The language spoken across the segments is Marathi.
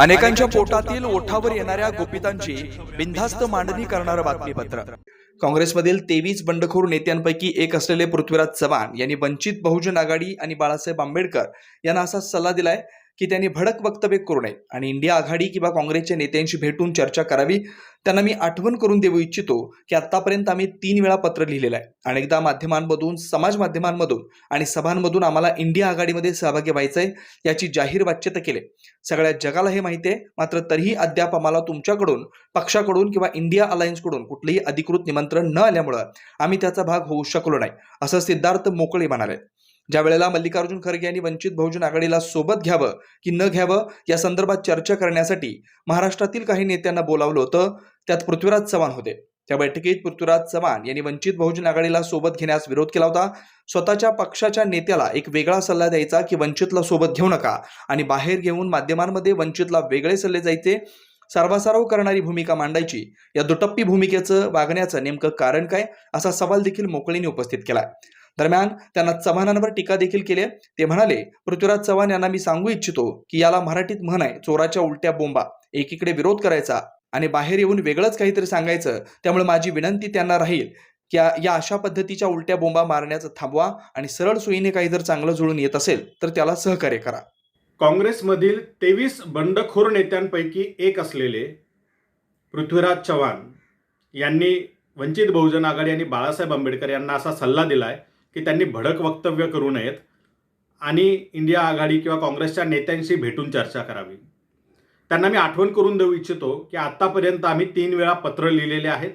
अनेकांच्या पोटातील ओठावर येणाऱ्या गोपितांची बिनधास्त मांडणी करणारं बातमीपत्र. काँग्रेसमधील तेवीस बंडखोर नेत्यांपैकी एक असलेले पृथ्वीराज चव्हाण यांनी वंचित बहुजन आघाडी आणि बाळासाहेब आंबेडकर यांना असा सल्ला दिलाय की त्यांनी भडक वक्तव्य करू नये. आणि इंडिया आघाडी किंवा काँग्रेसच्या नेत्यांशी भेटून चर्चा करावी. त्यांना मी आठवण करून देऊ इच्छितो की आतापर्यंत आम्ही तीन वेळा पत्र लिहिलेलं आहे. अनेकदा माध्यमांमधून समाज माध्यमांमधून आणि सभांमधून आम्हाला इंडिया आघाडीमध्ये सहभागी व्हायचं आहे याची जाहीर वाच्यता केली. सगळ्या जगाला हे माहिती आहे. मात्र तरीही अद्याप आम्हाला तुमच्याकडून पक्षाकडून किंवा इंडिया अलायन्सकडून कुठलंही अधिकृत निमंत्रण न आल्यामुळं आम्ही त्याचा भाग होऊ शकलो नाही असं सिद्धार्थ मोकळे म्हणाले. ज्या वेळेला मल्लिकार्जुन खरगे यांनी वंचित बहुजन आघाडीला सोबत घ्यावं की न घ्यावं या संदर्भात चर्चा करण्यासाठी महाराष्ट्रातील काही नेत्यांना बोलावलं होतं. त्यात पृथ्वीराज चव्हाण होते. त्या बैठकीत पृथ्वीराज चव्हाण यांनी वंचित बहुजन आघाडीला सोबत घेण्यास विरोध केला होता. स्वतःच्या पक्षाच्या नेत्याला एक वेगळा सल्ला द्यायचा की वंचितला सोबत घेऊ नका आणि बाहेर घेऊन माध्यमांमध्ये वंचितला वेगळे सल्ले जायचे. सर्वासारव करणारी भूमिका मांडायची. या दुटप्पी भूमिकेचं वागण्याचं नेमकं कारण काय? असा सवाल देखील मोकळीने उपस्थित केलाय. दरम्यान त्यांना चव्हाणांवर टीका देखील केली ते म्हणाले पृथ्वीराज चव्हाण यांना मी सांगू इच्छितो की याला मराठीत म्हण आहे चोराच्या उलट्या बोंबा एकीकडे विरोध करायचा आणि बाहेर येऊन वेगळंच काहीतरी सांगायचं त्यामुळे माझी विनंती त्यांना राहील की या अशा पद्धतीच्या उलट्या बोंबा मारण्याचं थांबवा आणि सरळ सोयीने काही जर चांगलं जुळून येत असेल तर त्याला सहकार्य करा. काँग्रेसमधील तेवीस बंडखोर नेत्यांपैकी एक असलेले पृथ्वीराज चव्हाण यांनी वंचित बहुजन आघाडी आणि बाळासाहेब आंबेडकर यांना असा सल्ला दिलाय की त्यांनी भडक वक्तव्य करू नयेत आणि इंडिया आघाडी किंवा काँग्रेसच्या नेत्यांशी भेटून चर्चा करावी. त्यांना मी आठवण करून देऊ इच्छितो की आत्तापर्यंत आम्ही तीन वेळा पत्र लिहिलेले आहेत.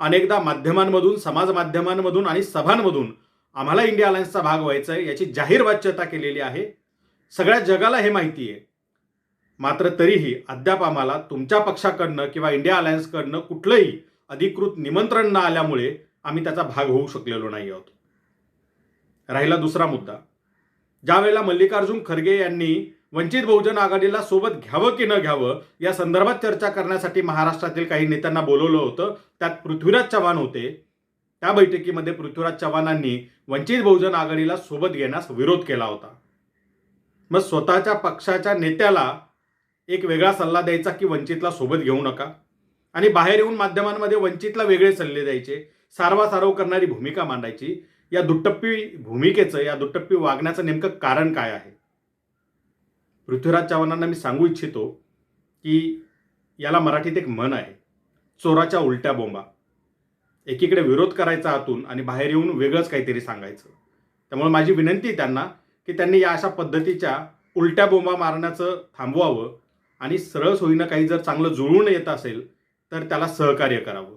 अनेकदा माध्यमांमधून समाज माध्यमांमधून आणि सभांमधून आम्हाला इंडिया अलायन्सचा भाग व्हायचा आहे याची जाहीर वाच्यता केलेली आहे. सगळ्या जगाला हे माहिती आहे. मात्र तरीही अद्याप आम्हाला तुमच्या पक्षाकडनं किंवा इंडिया अलायन्सकडनं कुठलंही अधिकृत निमंत्रण न आल्यामुळे आम्ही त्याचा भाग होऊ शकलेलो नाही आहोत. राहिला दुसरा मुद्दा. ज्यावेळेला मल्लिकार्जुन खरगे यांनी वंचित बहुजन आघाडीला सोबत घ्यावं की न घ्यावं या संदर्भात चर्चा करण्यासाठी महाराष्ट्रातील काही नेत्यांना बोलवलं होतं. त्यात पृथ्वीराज चव्हाण होते. त्या बैठकीमध्ये पृथ्वीराज चव्हाणांनी वंचित बहुजन आघाडीला सोबत घेण्यास विरोध केला होता. मग स्वतःच्या पक्षाच्या नेत्याला एक वेगळा सल्ला द्यायचा की वंचितला सोबत घेऊ नका? आणि बाहेर येऊन माध्यमांमध्ये वंचितला वेगळे सल्ले द्यायचे? सारवासारव करणारी भूमिका मांडायची? या दुट्टप्पी भूमिकेचं या दुट्टप्पी वागण्याचं नेमकं कारण काय आहे? पृथ्वीराज चव्हाणांना मी सांगू इच्छितो की याला मराठीत एक मन आहे चोराच्या उलट्या बोंबा. एकीकडे विरोध करायचा आतून आणि बाहेर येऊन वेगळंच काहीतरी सांगायचं. त्यामुळे माझी विनंती आहे त्यांना की त्यांनी या अशा पद्धतीच्या उलट्या बोंबा मारण्याचं थांबवावं आणि सरळ सोयीनं काही जर चांगलं जुळून येत असेल तर त्याला सहकार्य करावं.